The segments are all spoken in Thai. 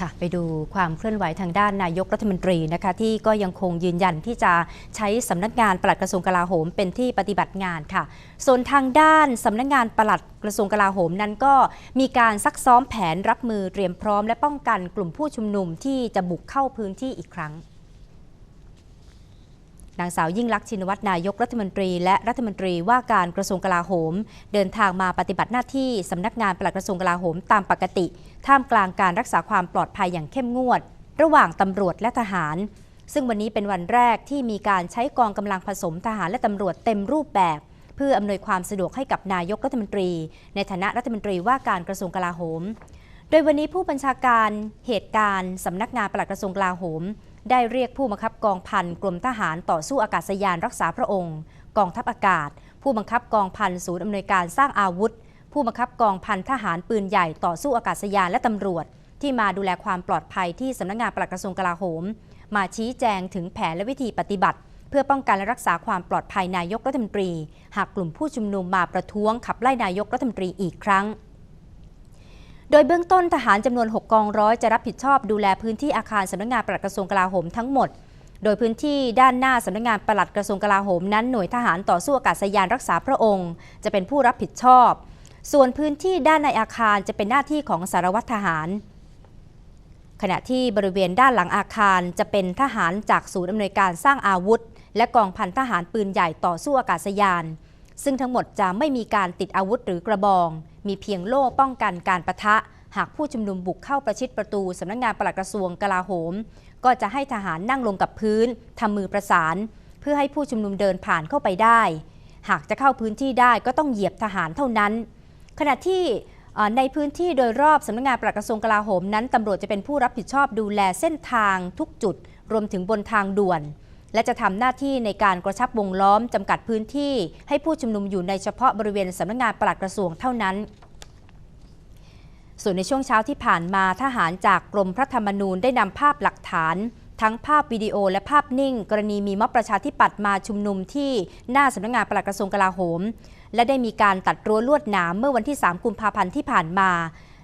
ค่ะไปดูความเคลื่อนไหวทางด้านนายกรัฐมนตรีนะคะที่ก็ยังคงยืนยันที่จะใช้สำนักงานปลัดกระทรวงกลาโหมเป็นที่ปฏิบัติงานค่ะ ส่วนทางด้านสำนักงานปลัดกระทรวงกลาโหมนั้นก็มีการซักซ้อมแผนรับมือเตรียมพร้อม และป้องกันกลุ่มผู้ชุมนุมที่จะบุกเข้าพื้นที่อีกครั้ง นางสาวยิ่งลักษณ์ชินวัตรนายกรัฐมนตรี และรัฐมนตรีว่าการกระทรวงกลาโหม เดินทางมาปฏิบัติหน้าที่สำนักงานปลัดกระทรวงกลาโหมตามปกติ ท่ามกลางการรักษาความปลอดภัยอย่างเข้มงวด ระหว่างตำรวจและทหาร ซึ่งวันนี้เป็นวันแรกที่มีการใช้กองกำลังผสมทหารและตำรวจเต็มรูปแบบ เพื่ออำนวยความสะดวกให้กับนายกรัฐมนตรี ในฐานะรัฐมนตรีว่าการกระทรวงกลาโหม โดยวันนี้ผู้บัญชาการเหตุการณ์สำนักงานปลัดกระทรวงกลาโหม ได้เรียกผู้บังคับกองพันกรมทหารต่อสู้อากาศยานรักษาพระองค์ กองทัพอากาศ ผู้บังคับกองพันศูนย์อำนวยการสร้างอาวุธ ผู้บังคับกองพันทหารปืนใหญ่ต่อสู้อากาศยานและตำรวจ ที่มาดูแลความปลอดภัยที่สำนักงานปลัดกระทรวงกลาโหม มาชี้แจงถึงแผนและวิธีปฏิบัติ เพื่อป้องกันและรักษาความปลอดภัยนายกรัฐมนตรี หากกลุ่มผู้ชุมนุมมาประท้วงขับไล่นายกรัฐมนตรีอีกครั้ง โดยเบื้องต้นทหารจำนวน 6 กองร้อยจะรับผิดชอบดูแลพื้นที่อาคารสำนักงานปลัดกระทรวงกลาโหมทั้งหมด โดยพื้นที่ด้านหน้าสำนักงานปลัดกระทรวงกลาโหมนั้นหน่วยทหารต่อสู้อากาศยานรักษาพระองค์ จะเป็นผู้รับผิดชอบ ส่วนพื้นที่ด้านในอาคารจะเป็นหน้าที่ของสารวัตรทหาร ขณะที่บริเวณด้านหลังอาคารจะเป็นทหารจากศูนย์อำนวยการสร้างอาวุธ และกองพันทหารปืนใหญ่ต่อสู้อากาศยาน ซึ่งทั้งหมดจะไม่มีการติดอาวุธหรือกระบอง มีเพียงโล่ป้องกันการประทะ หากผู้ชุมนุมบุกเข้าประชิดประตูสำนักงานปลัดกระทรวงกลาโหม ก็จะให้ทหารนั่งลงกับพื้นทำมือประสาน เพื่อให้ผู้ชุมนุมเดินผ่านเข้าไปได้ หากจะเข้าพื้นที่ได้ก็ต้องเหยียบทหารเท่านั้น ขณะที่ในพื้นที่โดยรอบสำนักงานปลัดกระทรวงกลาโหมนั้นตำรวจจะเป็นผู้รับผิดชอบดูแลเส้นทางทุกจุด รวมถึงบนทางด่วน และจะทำหน้าที่ในการกระชับวงล้อมจำกัดพื้นที่ ให้ผู้ชุมนุมอยู่ในเฉพาะบริเวณสำนักงานปลัดกระทรวงเท่านั้นส่วนในช่วงเช้าที่ผ่านมาทหารจากกรมพระธรรมนูญได้นำภาพหลักฐาน ทั้งภาพวิดีโอและภาพนิ่ง กรณีมีม็อบประชาธิปัตย์มาชุมนุมที่หน้าสำนักงานปลัดกระทรวงกลาโหม และได้มีการตัดรั้วลวดหนามเมื่อวันที่ 3 กุมภาพันธ์ที่ผ่านมา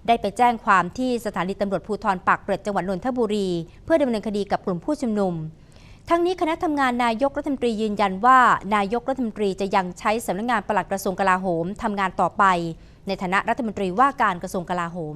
ได้ไปแจ้งความที่สถานีตำรวจภูธรปากเกร็ดจังหวัดนนทบุรี เพื่อดำเนินคดีกับกลุ่มผู้ชุมนุม ทั้งนี้คณะทำงานนายกรัฐมนตรียืนยันว่า นายกรัฐมนตรีจะยังใช้สำนักงานปลัดกระทรวงกลาโหมทำงานต่อไป ในฐานะรัฐมนตรีว่าการกระทรวงกลาโหม